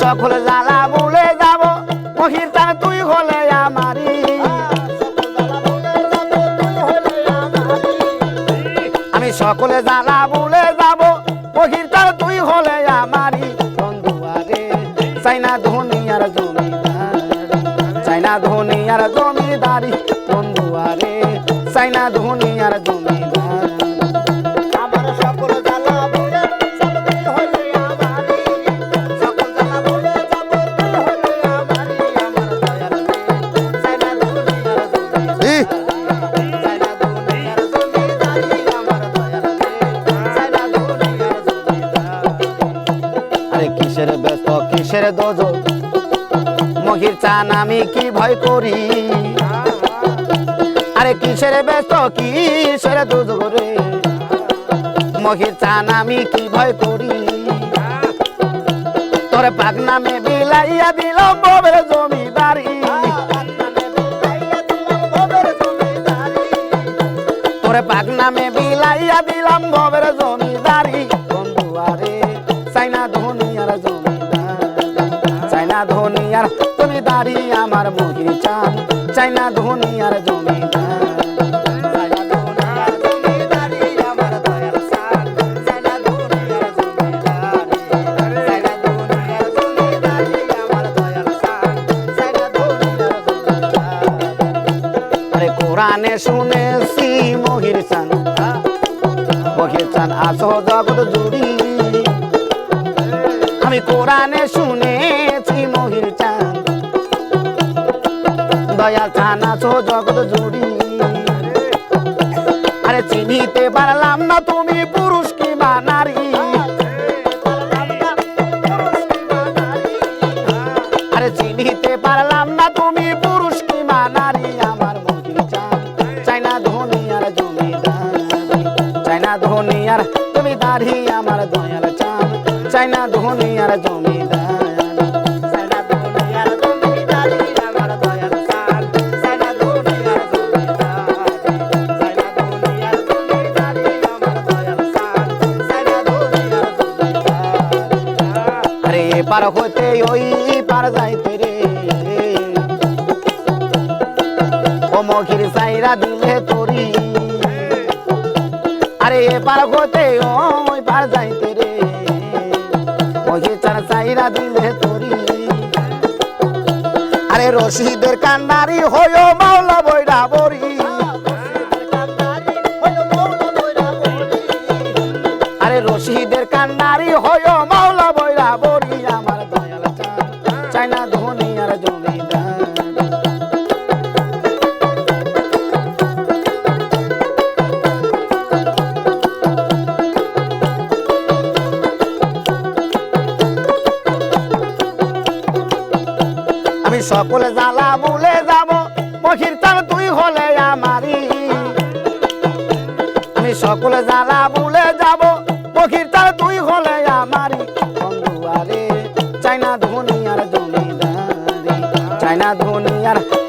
সকল জ্বালা ভুলে যাব। মহির চান তুই হলে আমারি। আমি সকলে জ্বালা ভুলে যাব। মহির চান তুই হলে আমারি। বন্ধু আরে, চাইনা ধনিয়ার জমিদার। চাইনা ধনিয়ার জমিদারি। বন্ধু আরে, চাইনা ধনিয়ার জমিদার। কিসের ব্যস্ত, কিসের দোজ মহির চান আমি কি ভয় করি? আরে কিসের ব্যস্ত, কিসের দোজ রে? মহির চান আমি কি ভয় করি? তোর পাক নামে বিলাইয়া দিলাম ববের জমিদারি তোর পাক নামে বিলাইয়া দিলাম ববের জমিদারি মহির চান চাইনা ধনিয়ার জমিদার আরে কোরআনে শুনেছি, মহির চান মহির চান আসো জগৎ জুড়ি। আমি কোরআনে শুনেছি, মহির চান দয়া আসো জগৎ জুড়ি। আরে চিনিতে পারলাম না তুমি পুরুষ কি বা নারী আরে চিনিতে পারলাম না তুমি পুরুষ কি বা নারী আমার মহির চান চাইনা ধনিয়ার জমিদার। চাইনা ধনিয়ার জমিদারি আমার দয়াল চান চাইনা ধনিয়ার জমিদার আরে পার হতে ওই পার যাইতে রে। ও মখির সাইরা দিলে তোরি। আরে এ পার হতে ওই পার যাইতে রে। মখির চার সাইরা দিলে তোরি। আরে রশিদের কান্নারি হইও মাওলা বরি রশিদের কান্নারি হইও আমি সকলে জ্বালা বলে যাব মহির চান তুই হলে আমারি আমি সকলে জ্বালা বলে যাব চায় না দুনিয়ার